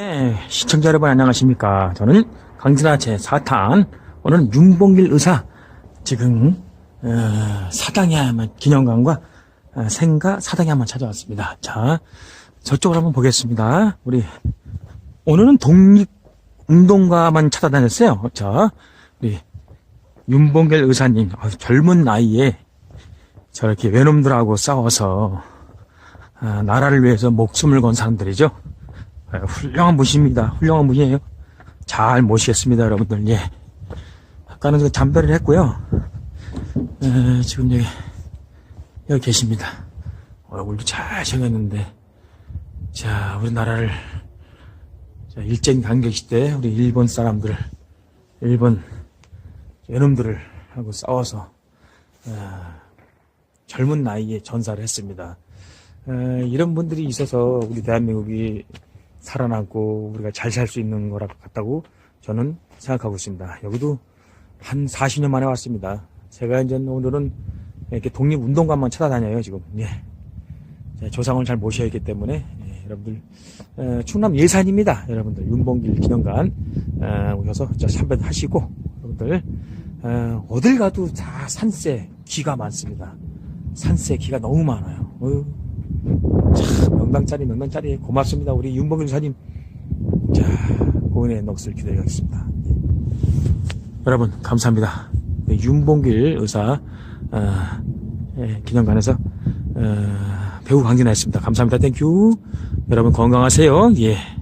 네, 시청자 여러분 안녕하십니까. 저는 강진아 제4탄, 오늘은 윤봉길 의사, 지금, 어, 사당야만 기념관과 어, 생가 사당야만 찾아왔습니다. 자, 저쪽으로 한번 보겠습니다. 우리, 오늘은 독립운동가만 찾아다녔어요. 자, 우리, 윤봉길 의사님, 아주 젊은 나이에 저렇게 외놈들하고 싸워서, 아, 나라를 위해서 목숨을 건 사람들이죠. 아, 훌륭한 분입니다. 훌륭한 분이에요. 잘 모시겠습니다, 여러분들. 예. 아까는 그 잠배를 했고요. 에, 지금 여기, 여기 계십니다. 얼굴도 잘 생겼는데, 자, 우리나라를, 자, 일제인 강경 시대, 우리 일본 사람들, 일본 외놈들을 하고 싸워서, 아, 젊은 나이에 전사를 했습니다. 에, 이런 분들이 있어서 우리 대한민국이 살아남고 우리가 잘 살 수 있는 거라 같다고 저는 생각하고 있습니다. 여기도 한 40년 만에 왔습니다. 제가 이제 오늘은 이렇게 독립운동가만 찾아다녀요, 지금. 예. 제 조상을 잘 모셔야 하기 때문에, 예, 여러분들, 에, 충남 예산입니다. 여러분들, 윤봉길 기념관, 에, 오셔서 저 참배하시고, 여러분들, 에, 어딜 가도 다 산세, 기가 많습니다. 산세, 기가 너무 많아요. 어휴. 참 명당짜리 명당짜리. 고맙습니다. 우리 윤봉길 사님. 자 고인의 넋을 기다리겠습니다. 예. 여러분 감사합니다. 네, 윤봉길 의사 어, 예, 기념관에서 어, 배우 강진하였습니다. 감사합니다. 땡큐 여러분 건강하세요. 예.